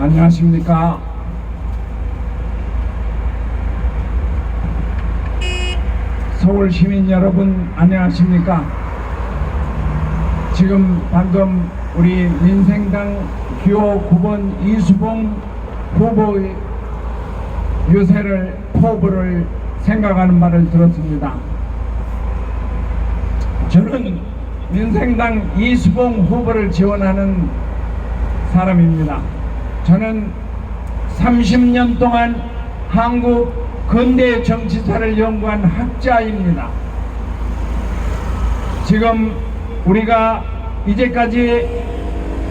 안녕하십니까. 서울 시민 여러분 안녕하십니까. 지금 방금 우리 민생당 기호 9번 이수봉 후보의 유세를 포부를 생각하는 말을 들었습니다. 저는 민생당 이수봉 후보를 지원하는 사람입니다. 저는 30년 동안 한국 근대 정치사를 연구한 학자입니다. 지금 우리가 이제까지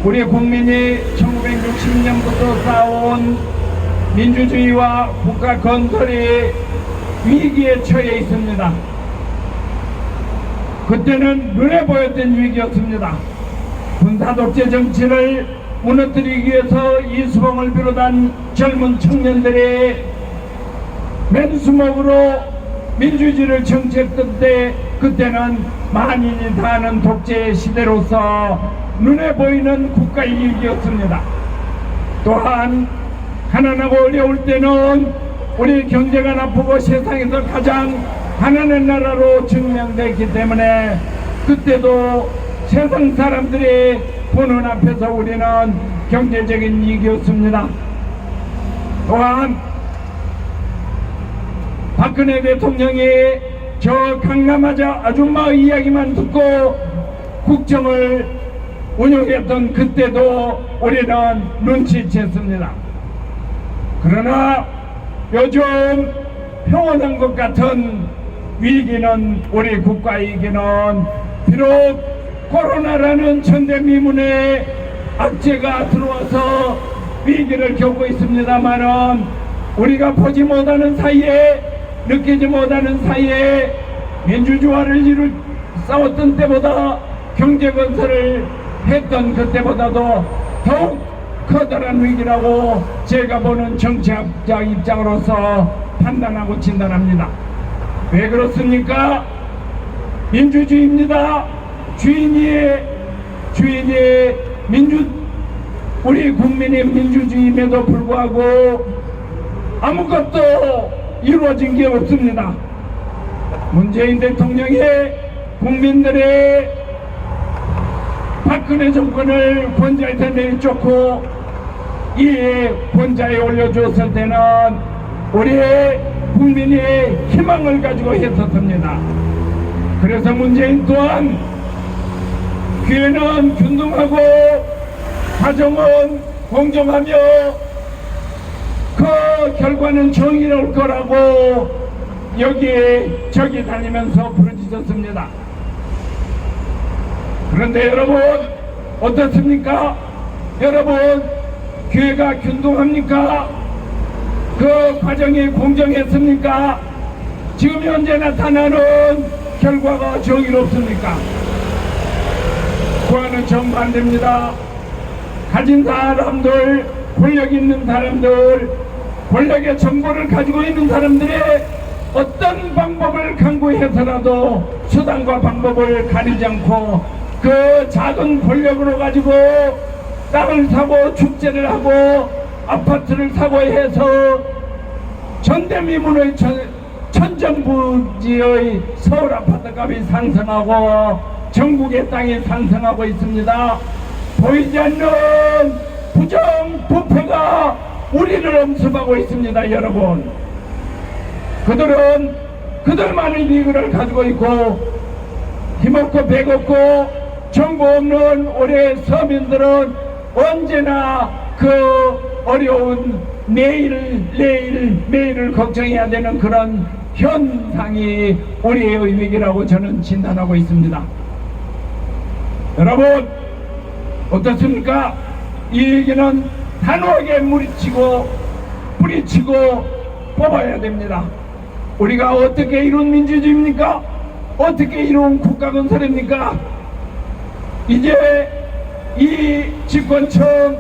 우리 국민이 1960년부터 쌓아온 민주주의와 국가 건설이 위기에 처해 있습니다. 그때는 눈에 보였던 위기였습니다. 군사독재 정치를 무너뜨리기 위해서 이수봉을 비롯한 젊은 청년들이 맨수먹으로 민주주의를 정치했던 때 그때는 만인이 다하는 독재 시대로서 눈에 보이는 국가 이익이었습니다. 또한 가난하고 어려울 때는 우리 경제가 나쁘고 세상에서 가장 가난한 나라로 증명됐기 때문에 그때도 세상 사람들이 보는 앞에서 우리는 경제적인 이익이었습니다. 또한 박근혜 대통령이 저 강남아자 아줌마 이야기만 듣고 국정을 운영했던 그때도 우리는 눈치챘습니다. 그러나 요즘 평온한 것 같은 위기는 우리 국가에게는 비록 코로나라는 천대미문의 악재가 들어와서 위기를 겪고 있습니다만은 우리가 보지 못하는 사이에 느끼지 못하는 사이에 민주주의를 이룰 싸웠던 때보다 경제 건설을 했던 그때보다도 더욱 커다란 위기라고 제가 보는 정치학자 입장으로서 판단하고 진단합니다. 왜 그렇습니까? 민주주의입니다. 주인이 주인이 민주 우리 국민의 민주주의임에도 불구하고 아무것도 이루어진 게 없습니다. 문재인 대통령이 국민들의 박근혜 정권을 권좌에서 내쫓고 이 권좌에 올려주었을 때는 우리 국민이 희망을 가지고 했었습니다. 그래서 문재인 또한 기회는 균등하고 과정은 공정하며 그 결과는 정의로울 거라고 여기에 저기 다니면서 부르짖었습니다. 그런데 여러분 어떻습니까? 여러분 기회가 균등합니까? 그 과정이 공정했습니까? 지금 현재 나타나는 결과가 정의롭습니까? 그와는 정반대입니다. 가진 사람들, 권력 있는 사람들, 권력의 정보를 가지고 있는 사람들이 어떤 방법을 강구해서라도 수단과 방법을 가리지 않고 그 작은 권력으로 가지고 땅을 사고 축제를 하고 아파트를 사고 해서 전대미문의 천, 천정부지의 서울 아파트 값이 상승하고 전국의 땅이 상승하고 있습니다. 보이지 않는 부정 부패가 우리를 엄습하고 있습니다, 여러분. 그들은 그들만의 이익을 가지고 있고 힘없고 배고프고 정보 없는 우리 서민들은 언제나 그 어려운 내일 내일 매일을 걱정해야 되는 그런 현상이 우리의 위기라고 저는 진단하고 있습니다. 여러분 어떻습니까? 이 얘기는 단호하게 물리치고 뿌리치고 뽑아야 됩니다. 우리가 어떻게 이룬 민주주의입니까? 어떻게 이룬 국가 건설입니까? 이제 이 집권청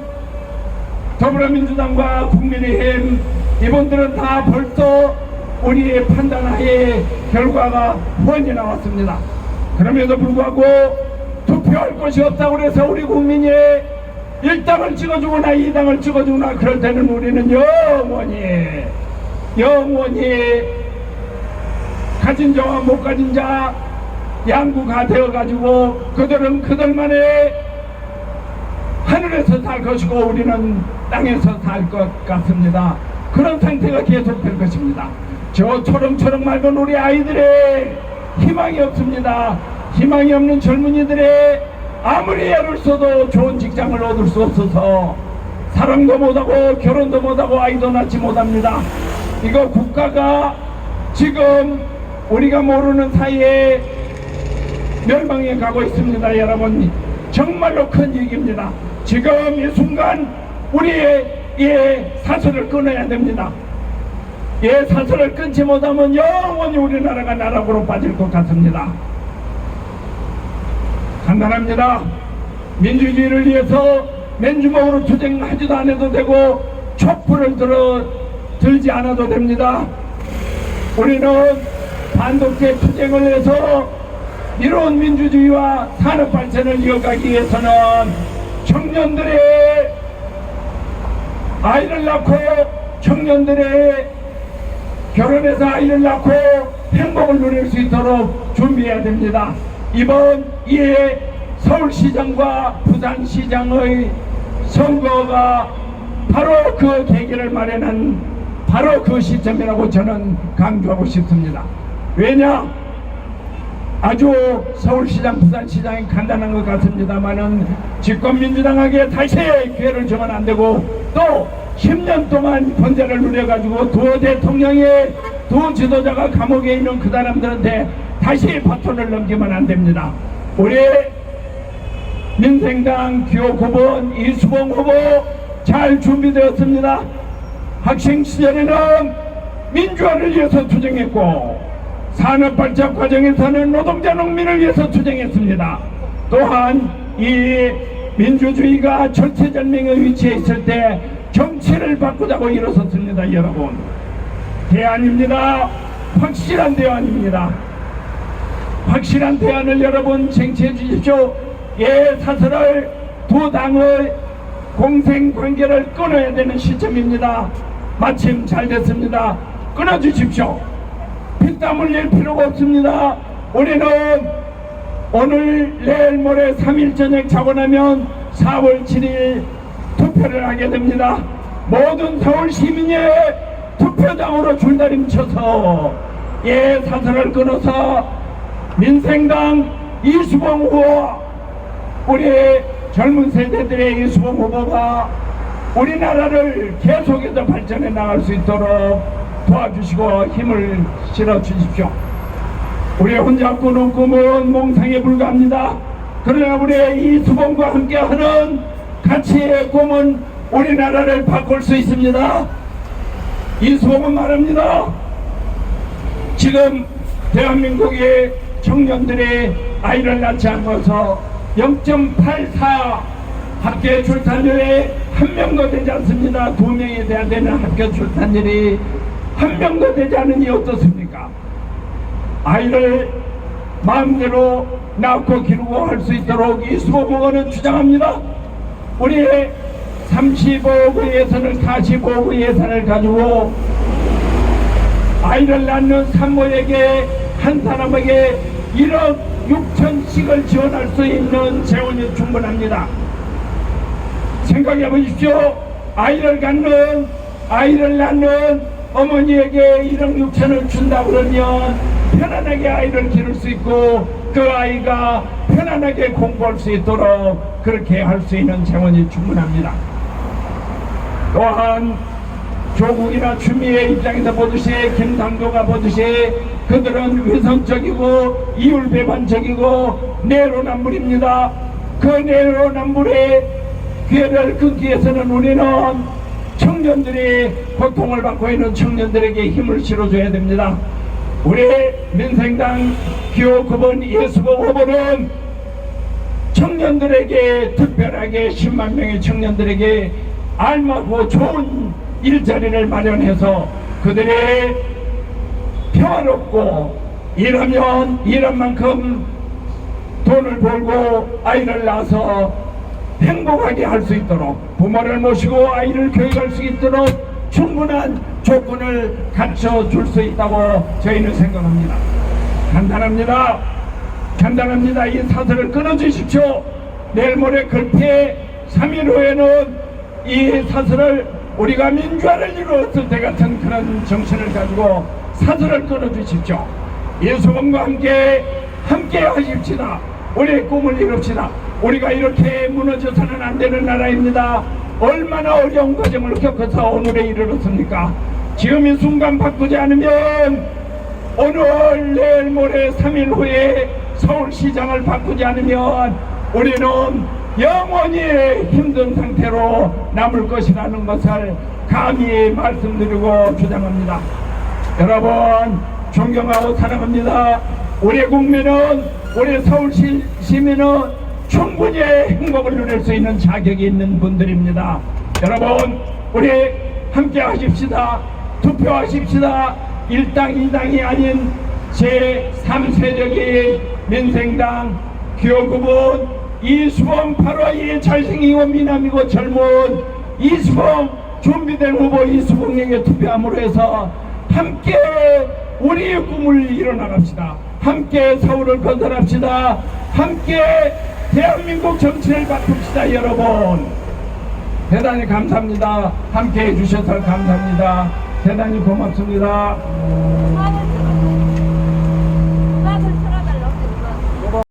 더불어민주당과 국민의힘 이분들은 다 벌써 우리의 판단하에 결과가 훤히 나왔습니다. 그럼에도 불구하고 투 표할 곳이 없다고 그래서 우리 국민이 일당을 찍어주거나 이당을 찍어주거나 그럴 때는 우리는 영원히 영원히 가진 자와 못 가진 자 양구가 되어가지고 그들은 그들만의 하늘에서 살 것이고 우리는 땅에서 살 것 같습니다. 그런 상태가 계속될 것입니다. 저 초롱초롱 맑은 우리 아이들의 희망이 없습니다. 희망이 없는 젊은이들의 아무리 애를 써도 좋은 직장을 얻을 수 없어서 사랑도 못하고 결혼도 못하고 아이도 낳지 못합니다. 이거 국가가 지금 우리가 모르는 사이에 멸망에 가고 있습니다, 여러분. 정말로 큰 얘기입니다. 지금 이 순간 우리의 예 사슬을 끊어야 됩니다. 예 사슬을 끊지 못하면 영원히 우리나라가 나락으로 빠질 것 같습니다. 간단합니다. 민주주의를 위해서 맨주먹으로 투쟁하지도 않아도 되고 촛불을 들어 들지 않아도 됩니다. 우리는 반독재 투쟁을 해서 이로운 민주주의와 산업 발전을 이어가기 위해서는 청년들의 아이를 낳고 청년들의 결혼해서 아이를 낳고 행복을 누릴 수 있도록 준비해야 됩니다. 이번 이에 서울시장과 부산시장의 선거가 바로 그 계기를 마련한 바로 그 시점이라고 저는 강조하고 싶습니다. 왜냐? 아주 서울시장, 부산시장이 간단한 것 같습니다만은 집권민주당에게 다시 기회를 주면 안 되고 또 10년 동안 권세를 누려가지고 두 대통령의 두 지도자가 감옥에 있는 그 사람들한테 다시 바톤을 넘기면 안 됩니다. 우리 민생당 기호 9번 이수봉 후보 잘 준비되었습니다. 학생 시절에는 민주화를 위해서 투쟁했고 산업 발전 과정에서는 노동자 농민을 위해서 투쟁했습니다. 또한 이 민주주의가 절체절명의 위치에 있을 때 정치를 바꾸자고 일어섰습니다, 여러분. 대안입니다. 확실한 대안입니다. 확실한 대안을 여러분 쟁취해 주십시오. 예 사설을 두 당의 공생 관계를 끊어야 되는 시점입니다. 마침 잘 됐습니다. 끊어 주십시오. 피땀 흘릴 필요가 없습니다. 우리는 오늘 내일 모레 3일 저녁 자고 나면 4월 7일 투표를 하게 됩니다. 모든 서울 시민의 투표장으로 줄다림쳐서 예 사설을 끊어서 민생당 이수봉 후보 우리 젊은 세대들의 이수봉 후보가 우리나라를 계속해서 발전해 나갈 수 있도록 도와주시고 힘을 실어 주십시오. 우리 혼자 꾸는 꿈은 몽상에 불과합니다. 그러나 우리 이수봉과 함께하는 가치의 꿈은 우리나라를 바꿀 수 있습니다. 이수봉은 말합니다. 지금 대한민국의 청년들의 아이를 낳지 않아서 0.84 학교 출산율에 한 명도 되지 않습니다. 두 명이 돼야 되는 학교 출산율이 한 명도 되지 않으니 어떻습니까? 아이를 마음대로 낳고 기르고 할 수 있도록 이수보공원은 주장합니다. 우리 35억 예산을 45억 예산을 가지고 아이를 낳는 산모에게 한 사람에게 1억 6천씩을 지원할 수 있는 재원이 충분합니다. 생각해 보십시오. 아이를 갖는 아이를 낳는 어머니에게 1억 6천을 준다 그러면 편안하게 아이를 기를 수 있고 그 아이가 편안하게 공부할 수 있도록 그렇게 할 수 있는 재원이 충분합니다. 또한 조국이나 추미애 입장에서 보듯이 김상조가 보듯이 그들은 위선적이고 이율배반적이고 내로남불입니다. 그 내로남불의 기회를 끊기 위해서는 우리는 청년들이 고통을 받고 있는 청년들에게 힘을 실어줘야 됩니다. 우리 민생당 기호 9번 예수봉 후보는 청년들에게 특별하게 10만 명의 청년들에게 알맞고 좋은 일자리를 마련해서 그들의 평화롭고 일하면 일한 만큼 돈을 벌고 아이를 낳아서 행복하게 할 수 있도록 부모를 모시고 아이를 교육할 수 있도록 충분한 조건을 갖춰 줄 수 있다고 저희는 생각합니다. 간단합니다. 간단합니다. 이 사슬을 끊어주십시오. 내일 모레 글피에 3일 후에는 이 사슬을 우리가 민주화를 이루었을 때 같은 그런 정신을 가지고 사슬을 끊어주십시오. 예수님과 함께 함께 하십시다. 우리의 꿈을 이룹시다. 우리가 이렇게 무너져서는 안 되는 나라입니다. 얼마나 어려운 과정을 겪어서 오늘에 이르렀습니까? 지금 이 순간 바꾸지 않으면 오늘 내일 모레 3일 후에 서울시장을 바꾸지 않으면 우리는 영원히 힘든 상태로 남을 것이라는 것을 감히 말씀드리고 주장합니다. 여러분 존경하고 사랑합니다. 우리 국민은 우리 서울시 시민은 충분히 행복을 누릴 수 있는 자격이 있는 분들입니다. 여러분 우리 함께 하십시다. 투표하십시다. 일당 이당이 아닌 제3세력인 민생당 기호구분 이수봉 바로 이 잘생기고 미남이고 젊은 이수봉 준비된 후보 이수봉에게 투표함으로 해서 함께 우리의 꿈을 이뤄나갑시다. 함께 서울을 건설합시다. 함께 대한민국 정치를 바꿉시다 여러분. 대단히 감사합니다. 함께 해주셔서 감사합니다. 대단히 고맙습니다.